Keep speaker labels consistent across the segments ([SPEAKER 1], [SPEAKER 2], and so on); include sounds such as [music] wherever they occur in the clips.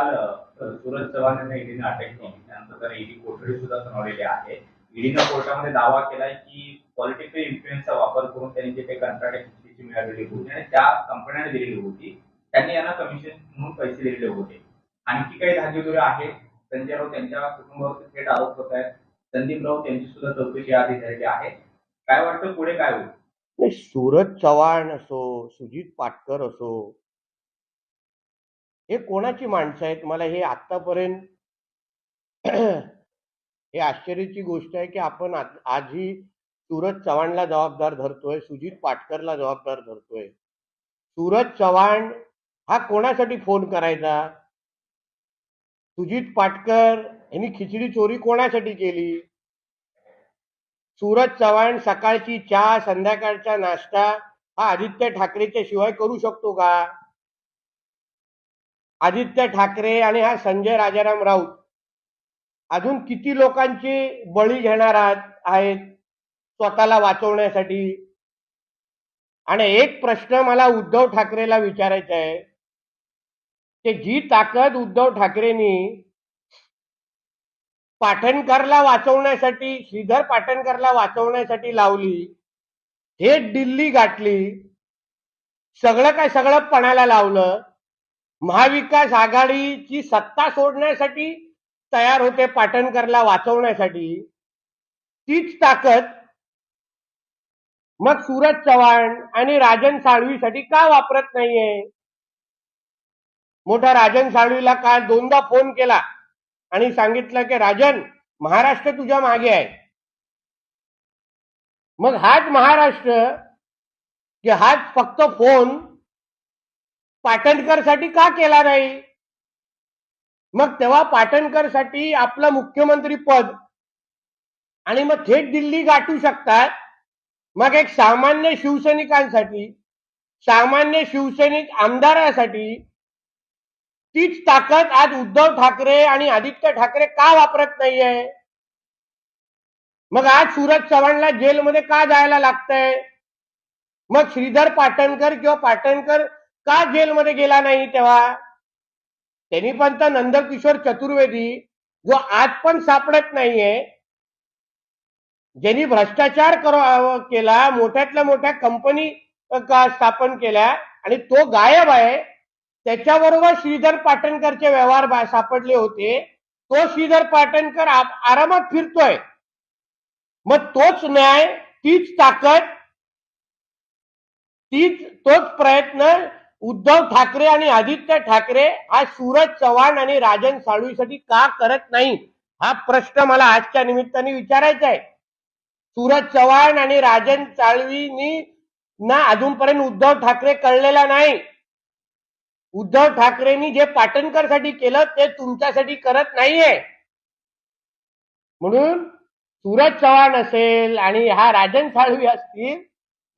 [SPEAKER 1] काल सुरज चव्हाण यांना ईडीने अटक केली. त्यानंतर त्यांना ईडी कोठडी सुद्धा सुनावलेली आहे. ईडीनं कोर्टामध्ये दावा केलाय की पॉलिटिकल इन्फ्लुएन्सचा वापर करून त्यांनी जे काही कंत्राट किमतीची मिळालेली होती आणि त्या कंपन्याने दिलेली होती. त्यांनी यांना कमिशन म्हणून पैसे दिलेले होते. आणखी काही धागेदोरे आहेत. संजय राऊत त्यांच्या कुटुंबावरती थेट आरोप होत आहेत. संदीप राऊत यांची सुद्धा चौकशी आधी झालेली आहे. काय वाटतं पुढे काय होईल?
[SPEAKER 2] सूरज चव्हाण असो सुजित पाटकर असो हे कोणाची माणसं आहेत? मला हे आतापर्यंत [clears throat] हे आश्चर्याची गोष्ट आहे की आपण आजही सूरज चव्हाणला जबाबदार धरतोय सुजित पाटकरला जबाबदार धरतोय. सूरज चव्हाण हा कोणासाठी फोन करायचा? सुजित पाटकर यांनी खिचडी चोरी कोणासाठी केली? सूरज चव्हाण सकाळची चहा संध्याकाळचा नाश्ता हा आदित्य ठाकरेच्या शिवाय करू शकतो का? आदित्य ठाकरे आणि हा संजय राजाराम राऊत अजून किती लोकांची बळी घेणार आहेत स्वतःला वाचवण्यासाठी? आणि एक प्रश्न मला उद्धव ठाकरेला विचारायचा आहे की जी ताकद उद्धव ठाकरेंनी पाटणकरला वाचवण्यासाठी श्रीधर पाटणकरला वाचवण्यासाठी लावली हे दिल्ली गाठली सगळं काय सगळं पणाला लावलं महाविकास आघाडीची सत्ता सोडण्यासाठी तयार होते पाटणकरला वाचवण्यासाठी. तीच ताकद मग सूरज चव्हाण आणि राजन साळवीसाठी का वापरत नाहीये? मोठा राजन साळवीला काल दोनदा फोन केला आणि सांगितलं की राजन महाराष्ट्र तुझ्या मागे आहे. मग हाच महाराष्ट्र की हाच फक्त फोन पाटणकरसाठी का केला नाही? मग तेव्हा पाटणकरसाठी आपलं मुख्यमंत्री पद आणि मग थेट दिल्ली गाठू शकतात. मग एक सामान्य शिवसैनिकांसाठी सामान्य शिवसैनिक आमदारासाठी तीच ताकद आज उद्धव ठाकरे आणि आदित्य ठाकरे का वापरत नाहीये? मग आज सूरज चव्हाणला जेलमध्ये का जायला लागतंय? मग श्रीधर पाटणकर किंवा पाटणकर का जेलमध्ये गेला नाही तेव्हा? त्यांनी पण तर नंदकिशोर चतुर्वेदी जो आज पण सापडत नाहीये ज्यांनी भ्रष्टाचार केला मोठ्यातल्या मोठ्या कंपनी स्थापन केल्या आणि तो गायब आहे त्याच्याबरोबर श्रीधर पाटणकरचे व्यवहार सापडले होते. तो श्रीधर पाटणकर आरामात फिरतोय. मग तोच न्याय तीच ताकद तीच तोच प्रयत्न उद्धव ठाकरे आणि आदित्य ठाकरे हा सूरज चव्हाण आणि राजन साळवीसाठी का करत नाही? हा प्रश्न मला आजच्या निमित्ताने विचारायचा आहे. सूरज चव्हाण आणि राजन साळवीनी ना अजूनपर्यंत उद्धव ठाकरे कळलेला नाही. उद्धव ठाकरेंनी जे पाटणकरसाठी केलं ते तुमच्यासाठी करत नाहीये. म्हणून सूरज चव्हाण असेल आणि हा राजन साळवी असतील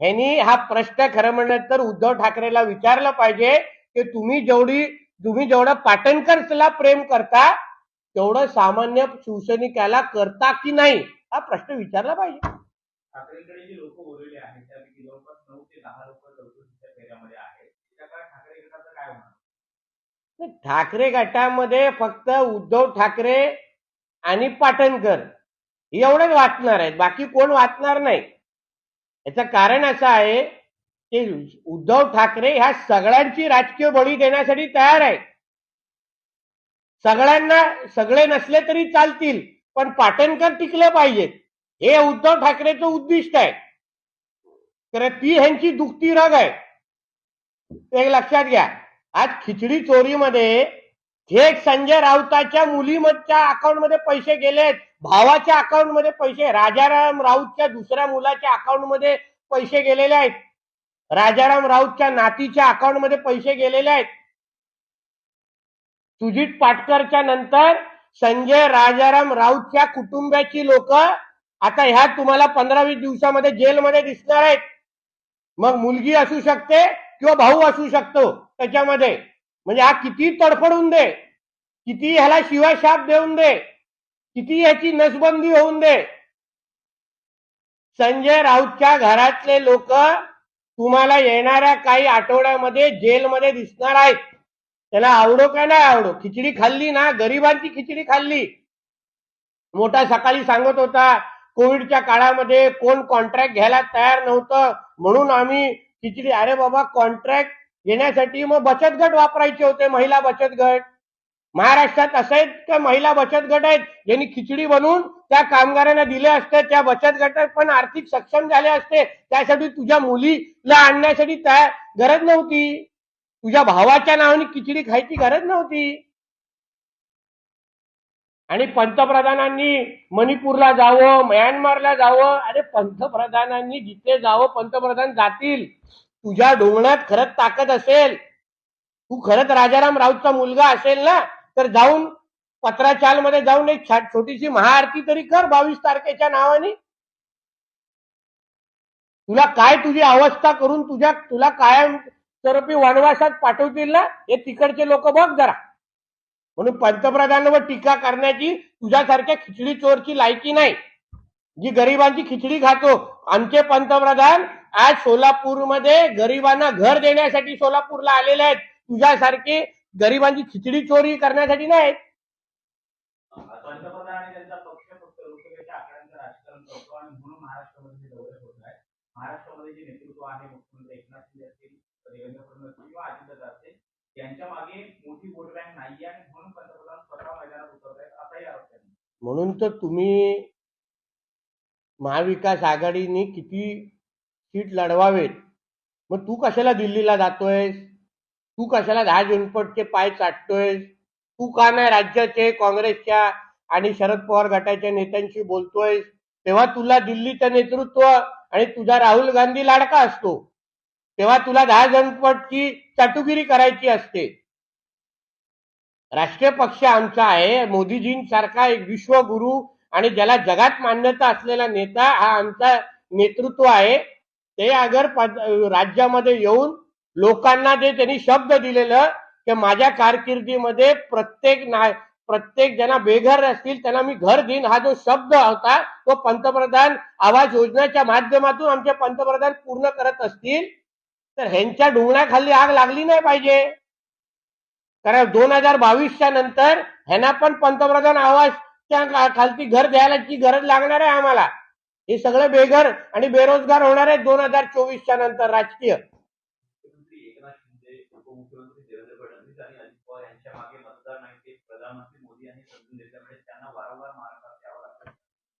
[SPEAKER 2] ह्यांनी हा प्रश्न खरं म्हणलं तर उद्धव ठाकरेला विचारलं पाहिजे की तुम्ही जेवढी तुम्ही जेवढं पाटणकरला प्रेम करता तेवढं सामान्य शिवसैनिकाला करता की नाही हा प्रश्न विचारला पाहिजे.
[SPEAKER 1] ठाकरेंकडे जी लोक बोललेली आहेत त्यापैकी जवळपास नऊ ते दहा लोक चौकशीच्या फेऱ्यामध्ये आहेत. त्या काळात ठाकरे गटाचं काय होणार
[SPEAKER 2] ठाकरे गटामध्ये फक्त उद्धव ठाकरे आणि पाटणकर एवढेच वाचणार आहेत. बाकी कोण वाचणार नाही. याचं कारण असं आहे की उद्धव ठाकरे ह्या सगळ्यांची राजकीय बळी देण्यासाठी तयार आहे सगळ्यांना सगळे नसले तरी चालतील पण पाटणकर टिकले पाहिजेत. हे उद्धव ठाकरेचं उद्दिष्ट आहे. तर ती ह्यांची दुखती रग आहे. ते लक्षात घ्या. आज खिचडी चोरीमध्ये थेट संजय राऊताच्या मुलीमच्या अकाउंटमध्ये पैसे गेलेत. भावाच्या अकाउंटमध्ये पैसे राजाराम राऊतच्या दुसऱ्या मुलाच्या अकाउंटमध्ये पैसे गेलेले आहेत. राजाराम राऊतच्या नातीच्या अकाउंटमध्ये पैसे गेलेले आहेत. सुजित पाटकरच्या नंतर संजय राजाराम राऊतच्या कुटुंबाची लोक आता ह्या तुम्हाला पंधरा वीस दिवसामध्ये जेलमध्ये दिसणार आहेत. मग मुलगी असू शकते किंवा भाऊ असू शकतो त्याच्यामध्ये. म्हणजे हा किती तडफडून दे किती ह्याला शिवाशाप देऊन दे किती याची नसबंदी होऊन दे. संजय राऊतच्या घरातले लोक तुम्हाला येणाऱ्या काही आठवड्यामध्ये जेलमध्ये दिसणार आहेत. त्याला आवडो का नाही आवडो? खिचडी खाल्ली ना गरिबांची खिचडी खाल्ली. मोठा सकाळी सांगत होता कोविडच्या काळामध्ये कोण कॉन्ट्रॅक्ट घ्यायला तयार नव्हतं म्हणून आम्ही खिचडी अरे बाबा कॉन्ट्रॅक्ट घेण्यासाठी मग बचत गट वापरायचे होते महिला बचत गट. महाराष्ट्रात असे आहेत का महिला बचत गट आहेत? ज्यांनी खिचडी बनवून त्या कामगारांना दिले असते त्या बचत गटात पण आर्थिक सक्षम झाले असते. त्यासाठी तुझ्या मुलीला आणण्यासाठी त्या गरज नव्हती. तुझ्या भावाच्या नावाने खिचडी खायची गरज नव्हती. आणि पंतप्रधानांनी मणिपूरला जावं म्यानमारला जावं अरे पंतप्रधानांनी जिथे जावं पंतप्रधान जातील. तुझ्या डोंगणात खरंच ताकद असेल. तू खरंच राजाराम राऊतचा मुलगा असेल ना तर जाऊन पत्राचालमध्ये जाऊन एक छा- छोटीशी महाआरती तरी कर बावीस तारखेच्या नावाने. तुला काय तुझी अवस्था करून तुझ्या तुला कायम तर्फी वनवासात पाठवतील ना हे तिकडचे लोक बघ जरा. म्हणून पंतप्रधानांवर टीका करण्याची तुझ्यासारख्या खिचडी चोरची लायकी नाही. जी गरिबांची खिचडी खातो आमचे पंतप्रधान आज सोलापूरमध्ये गरिबांना घर देण्यासाठी सोलापूरला आलेले आहेत. तुझ्यासारखे गरिबांची खिचडी चोरी करण्यासाठी नाही
[SPEAKER 1] पंतप्रधान आणि त्यांचा पक्ष फक्त लोकसभेच्या आकड्यांचं राजकारण करतो आणि म्हणून महाराष्ट्रामध्ये ते दौरे होत आहेत. महाराष्ट्रामध्ये जे नेतृत्व आहे मुख्यमंत्री एकनाथ शिंदे असतील देवेंद्र फडणवीस असतील किंवा अजितदादा असतील त्यांच्या मागे मोठी वोट बँक नाहीये आणि म्हणून पंतप्रधान स्वतः मैदानात उतरत आहेत असाही आरोप त्यांनी
[SPEAKER 2] म्हणून तर तुम्ही महाविकास आघाडीने किती सीट लढवावेत. मग तू कशाला दिल्लीला जातोयस? तू कशाला दहा जनपदचे पाय चाटतोयस? तू का नाही राज्याचे काँग्रेसच्या आणि शरद पवार गटाच्या नेत्यांशी बोलतोयस? तेव्हा तुला दिल्लीचं नेतृत्व आणि तुझा राहुल गांधी लाडका असतो. तेव्हा तुला दहा जनपदची चाटुगिरी करायची असते. राष्ट्रीय पक्ष आमचा आहे. मोदीजींसारखा एक विश्वगुरु आणि ज्याला जगात मान्यता असलेला नेता हा आमचा नेतृत्व आहे. ते अगर राज्यामध्ये येऊन लोकांना जे त्यांनी शब्द दिलेलं की माझ्या कारकिर्दीमध्ये प्रत्येक ना प्रत्येक ज्यांना बेघर असतील त्यांना मी घर देईन हा जो शब्द होता तो पंतप्रधान आवास योजनेच्या माध्यमातून आमचे पंतप्रधान पूर्ण करत असतील तर ह्यांच्या डोंगणाखाली आग लागली नाही पाहिजे. कारण दोन हजार बावीसच्या नंतर ह्यांना पण पंतप्रधान आवासच्या खालती घर द्यायलाची गरज लागणार आहे आम्हाला. हे सगळे बेघर आणि बेरोजगार होणार आहेत दोन हजार चोवीसच्या नंतर राजकीय.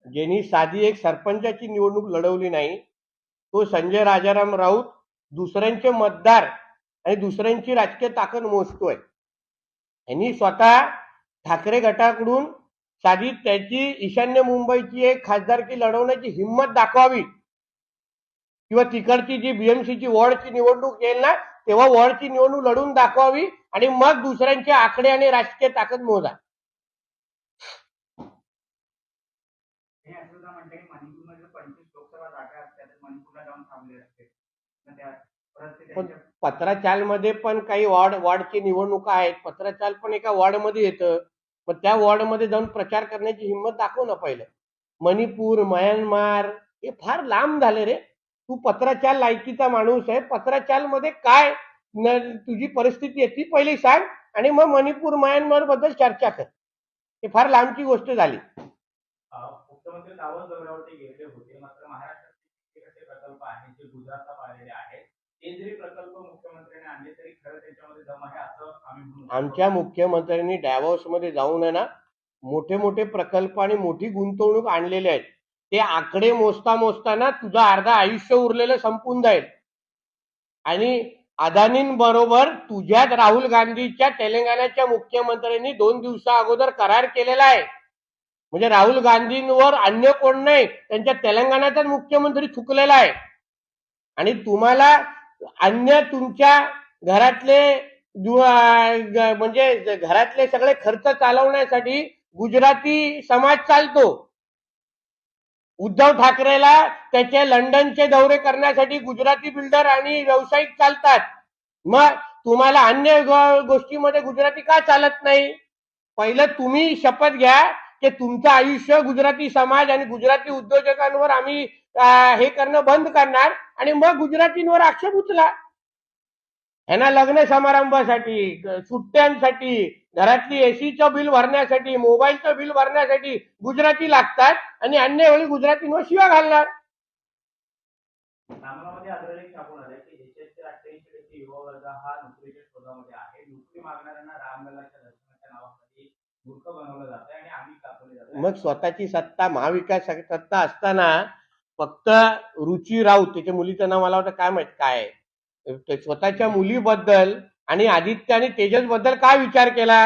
[SPEAKER 2] ज्यांनी साधी एक सरपंचाची निवडणूक लढवली नाही तो संजय राजाराम राऊत दुसऱ्यांचे मतदार आणि दुसऱ्यांची राजकीय ताकद मोजतोय. यांनी स्वतः ठाकरे गटाकडून साधी त्याची ईशान्य मुंबईची एक खासदारकी लढवण्याची हिंमत दाखवावी. किंवा तिकडची जी बीएमसीची वॉर्डची निवडणूक येईल ना तेव्हा वॉर्डची निवडणूक लढून दाखवावी आणि मग दुसऱ्यांचे आकडे आणि राजकीय ताकद मोजा. पण पत्राचालमध्ये पण काही वॉर्ड वॉर्डची निवडणुका आहेत. पत्राचाल पण एका वॉर्डमध्ये येतं. मग त्या वॉर्डमध्ये जाऊन प्रचार करण्याची हिंमत दाखव ना पहिलं. मणिपूर म्यानमार हे फार लांब झाले रे. तू पत्राचाल लायकीचा माणूस आहे. पत्राचाल मध्ये काय तुझी परिस्थिती आहे ती पहिली सांग आणि मग मणिपूर म्यानमारबद्दल चर्चा कर. हे फार लांबची गोष्ट झाली.
[SPEAKER 1] मुख्यमंत्री सावंत दौऱ्यावरती गेले होते. मात्र महाराष्ट्रात प्रकल्प आहे जे गुजरातला पाहिलेले आहेत.
[SPEAKER 2] आमच्या मुख्यमंत्र्यांनी डॅवॉसमध्ये जाऊन आहे ना मोठे मोठे प्रकल्प आणि मोठी गुंतवणूक आणलेले आहेत. ते आकडे मोजता मोजताना तुझं अर्धा आयुष्य उरलेलं संपून जाईल. आणि अदानींबरोबर तुझ्यात राहुल गांधीच्या तेलंगणाच्या मुख्यमंत्र्यांनी दोन दिवसा अगोदर करार केलेला आहे. म्हणजे राहुल गांधींवर अन्य कोण नाही त्यांच्या तेलंगणाचाच मुख्यमंत्री चुकलेला आहे. आणि तुम्हाला अन्य तुमच्या घरातले म्हणजे घरातले सगळे खर्च चालवण्यासाठी गुजराती समाज चालतो. उद्धव ठाकरेला त्याचे लंडनचे दौरे करण्यासाठी गुजराती बिल्डर आणि व्यावसायिक चालतात. मग तुम्हाला अन्य गोष्टीमध्ये गुजराती का चालत नाही? पहिलं तुम्ही शपथ घ्या की तुमचं आयुष्य गुजराती समाज आणि गुजराती उद्योजकांवर आम्ही हे करणं बंद करणार आणि मग गुजरातींवर आक्षेप उचला. ह्यांना लग्न समारंभासाठी सुट्ट्यांसाठी घरातली एसीचं बिल भरण्यासाठी मोबाईलचं बिल भरण्यासाठी गुजराती लागतात आणि अन्य वेळी गुजरातींवर शिवा घालणार.
[SPEAKER 1] हा नोकरीच्या शोधामध्ये आहे. नोकरी मागणाऱ्यांना रामललाच्या
[SPEAKER 2] मग स्वतःची सत्ता महाविकास सत्ता असताना फक्त रुची राऊत त्याच्या मुलीचं नाव मला वाटतं काय माहीत काय स्वतःच्या मुलीबद्दल आणि आदित्य आणि तेजसबद्दल काय विचार केला?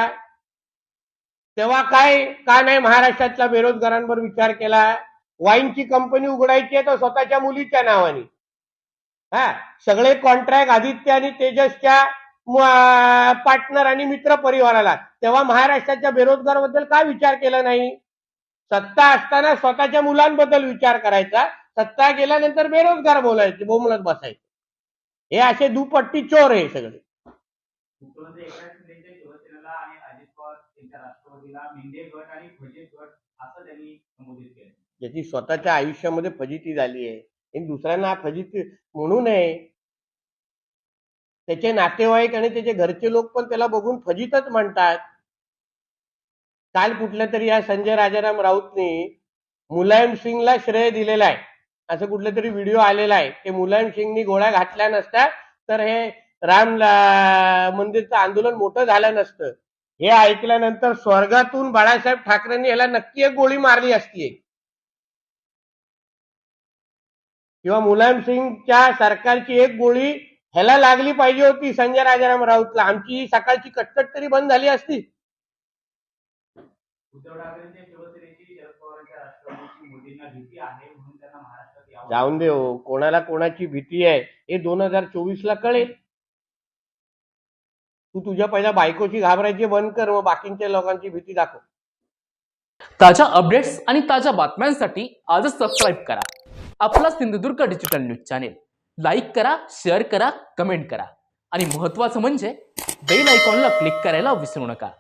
[SPEAKER 2] तेव्हा काय का नाही महाराष्ट्रातल्या बेरोजगारांवर विचार केला. वाईनची कंपनी उघडायची आहे तर स्वतःच्या मुलीच्या नावाने. हा सगळे कॉन्ट्रॅक्ट आदित्य आणि तेजसच्या पार्टनर आणि मित्र परिवाराला तेव्हा महाराष्ट्राच्या बेरोजगारबद्दल काय विचार केला नाही? सत्ता असताना स्वतःच्या मुलांबद्दल विचार करायचा. सत्ता गेल्यानंतर बेरोजगार बोलायचे बोमलत बसायचे. हे असे दुपट्टी चोर आहे सगळे. ज्याची स्वतःच्या आयुष्यामध्ये फजिती झाली आहे. दुसऱ्यांना फजिती म्हणू नये. त्याचे नातेवाईक आणि त्याचे घरचे लोक पण त्याला बघून फजितच म्हणतात. काल कुठल्या तरी या संजय राजाराम राऊतने मुलायम सिंगला श्रेय दिलेला आहे. असं कुठलं तरी व्हिडिओ आलेला आहे. ते मुलायम सिंगनी गोळ्या घातल्या नसत्या तर हे राम मंदिरचं आंदोलन मोठं झालं नसतं. हे ऐकल्यानंतर स्वर्गातून बाळासाहेब ठाकरेंनी याला नक्की एक गोळी मारली असती किंवा मुलायम सिंगच्या सरकारची एक गोळी ह्याला लागली पाहिजे होती संजय राजाराम राऊतला. आमची सकाळची कटकट तरी बंद झाली असती.
[SPEAKER 1] उद्धव ठाकरेंच्या शिवसेनेची शरद पवारांच्या राष्ट्रवादीची मोदींना भीती आहे म्हणून त्यांना महाराष्ट्रात यावं
[SPEAKER 2] जाऊन दे हो. कोणाला कोणाची भीती आहे हे दोन हजार चोवीस ला कळेल. तू तुझ्या पहिल्या बायकोची घाबरायची बंद कर मग बाकीच्या लोकांची भीती दाखव.
[SPEAKER 3] ताज्या अपडेट्स आणि ताज्या बातम्यांसाठी आजच सबस्क्राईब करा. आपला Sindhudurg digital news channel like करा शेअर करा कमेंट करा. आणि महत्त्वाचं म्हणजे बेल आयकॉनला क्लिक करायला विसरू नका.